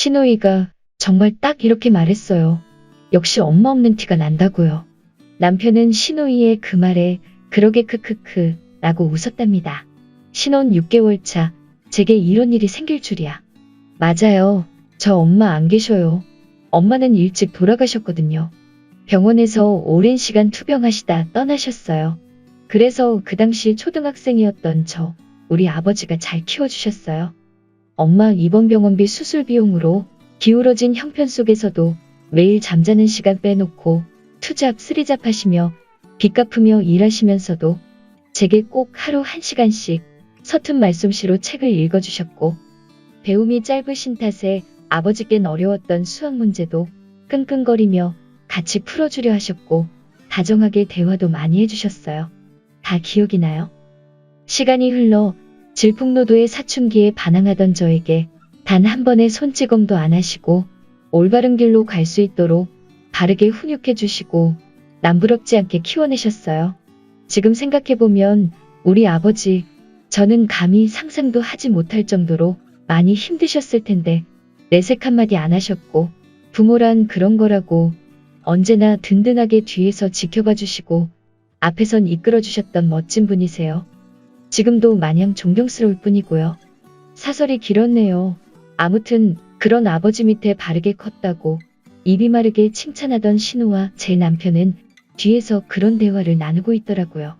신호이가 정말 딱 이렇게 말했어요. 역시 엄마 없는 티가 난다고요. 남편은 신호이의 그 말에 그러게 크크크 라고 웃었답니다. 신혼 6개월 차 제게 이런 일이 생길 줄이야. 맞아요. 저 엄마 안 계셔요. 엄마는 일찍 돌아가셨거든요. 병원에서 오랜 시간 투병하시다 떠나셨어요. 그래서 그 당시 초등학생이었던 저, 우리 아버지가 잘 키워주셨어요. 엄마 입원 병원비 수술 비용으로 기울어진 형편 속에서도 매일 잠자는 시간 빼놓고 투잡 쓰리잡 하시며 빚 갚으며 일하시면서도 제게 꼭 하루 한 시간씩 서툰 말솜씨로 책을 읽어주셨고 배움이 짧으신 탓에 아버지께는 어려웠던 수학 문제도 끙끙거리며 같이 풀어주려 하셨고 다정하게 대화도 많이 해주셨어요. 다 기억이 나요. 시간이 흘러 질풍노도의 사춘기에 반항하던 저에게 단 한 번의 손찌검도 안 하시고 올바른 길로 갈 수 있도록 바르게 훈육해 주시고 남부럽지 않게 키워내셨어요. 지금 생각해보면 우리 아버지, 저는 감히 상상도 하지 못할 정도로 많이 힘드셨을 텐데 내색 한마디 안 하셨고 부모란 그런 거라고 언제나 든든하게 뒤에서 지켜봐 주시고 앞에선 이끌어 주셨던 멋진 분이세요. 지금도 마냥 존경스러울 뿐이고요. 사설이 길었네요. 아무튼 그런 아버지 밑에 바르게 컸다고 입이 마르게 칭찬하던 신우와 제 남편은 뒤에서 그런 대화를 나누고 있더라고요.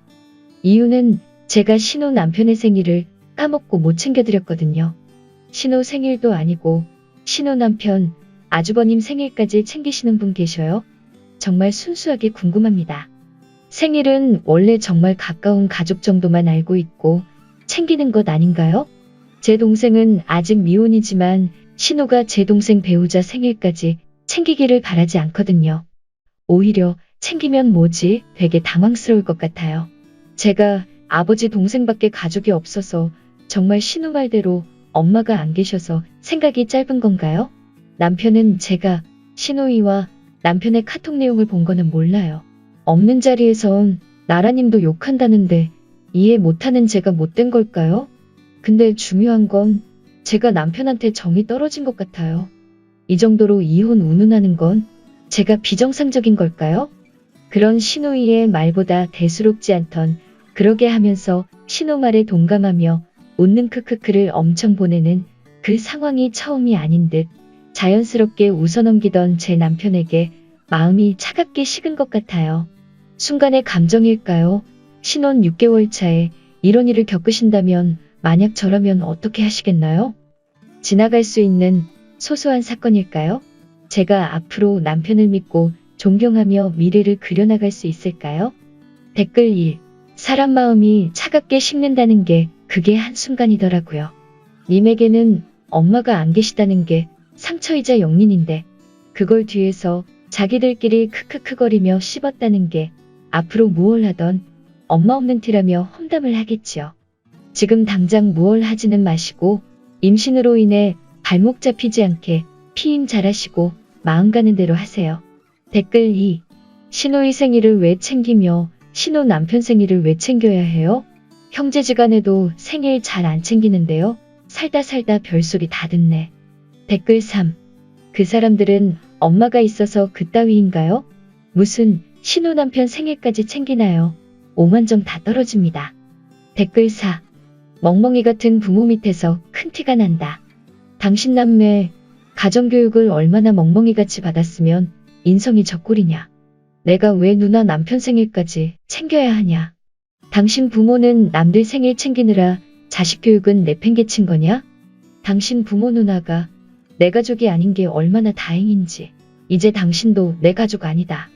이유는 제가 신우 남편의 생일을 까먹고 못 챙겨드렸거든요. 신우 생일도 아니고 신우 남편 아주버님 생일까지 챙기시는 분 계셔요? 정말 순수하게 궁금합니다. 생일은 원래 정말 가까운 가족 정도만 알고 있고 챙기는 것 아닌가요? 제 동생은 아직 미혼이지만 신우가 제 동생 배우자 생일까지 챙기기를 바라지 않거든요. 오히려 챙기면 뭐지 되게 당황스러울 것 같아요. 제가 아버지 동생밖에 가족이 없어서 정말 신우 말대로 엄마가 안 계셔서 생각이 짧은 건가요? 남편은 제가 신우이와 남편의 카톡 내용을 본 거는 몰라요. 없는 자리에선 나라님도 욕한다는데 이해 못하는 제가 못된 걸까요? 근데 중요한 건 제가 남편한테 정이 떨어진 것 같아요. 이 정도로 이혼 운운하는 건 제가 비정상적인 걸까요? 그런 신우이의 말보다 대수롭지 않던 그러게 하면서 신우 말에 동감하며 웃는 크크크를 엄청 보내는 그 상황이 처음이 아닌 듯 자연스럽게 웃어넘기던 제 남편에게 마음이 차갑게 식은 것 같아요. 순간의 감정일까요? 신혼 6개월 차에 이런 일을 겪으신다면 만약 저라면 어떻게 하시겠나요? 지나갈 수 있는 소소한 사건일까요? 제가 앞으로 남편을 믿고 존경하며 미래를 그려나갈 수 있을까요? 댓글 1. 사람 마음이 차갑게 식는다는 게 그게 한순간이더라고요. 님에게는 엄마가 안 계시다는 게 상처이자 영린인데 그걸 뒤에서 자기들끼리 크크크거리며 씹었다는 게 앞으로 무얼 하던 엄마 없는 티라며 험담을 하겠지요. 지금 당장 무얼 하지는 마시고 임신으로 인해 발목 잡히지 않게 피임 잘하시고 마음 가는 대로 하세요. 댓글 2. 신호의 생일을 왜 챙기며 신호 남편 생일을 왜 챙겨야 해요? 형제지간에도 생일 잘 안 챙기는데요. 살다 살다 별소리 다 듣네. 댓글 3. 그 사람들은 엄마가 있어서 그따위인가요? 무슨 신호 남편 생일까지 챙기나요? 5만 점 다 떨어집니다. 댓글 4. 멍멍이 같은 부모 밑에서 큰 티가 난다. 당신 남매 가정교육을 얼마나 멍멍이같이 받았으면 인성이 저꼴이냐. 내가 왜 누나 남편 생일까지 챙겨야 하냐. 당신 부모는 남들 생일 챙기느라 자식 교육은 내팽개친 거냐? 당신 부모 누나가 내 가족이 아닌 게 얼마나 다행인지. 이제 당신도 내 가족 아니다.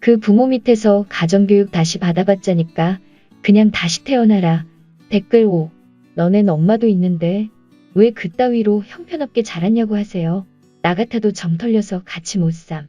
그 부모 밑에서 가정교육 다시 받아봤자니까 그냥 다시 태어나라. 댓글 5. 너넨 엄마도 있는데 왜 그따위로 형편없게 자랐냐고 하세요. 나 같아도 정 털려서 같이 못 삼.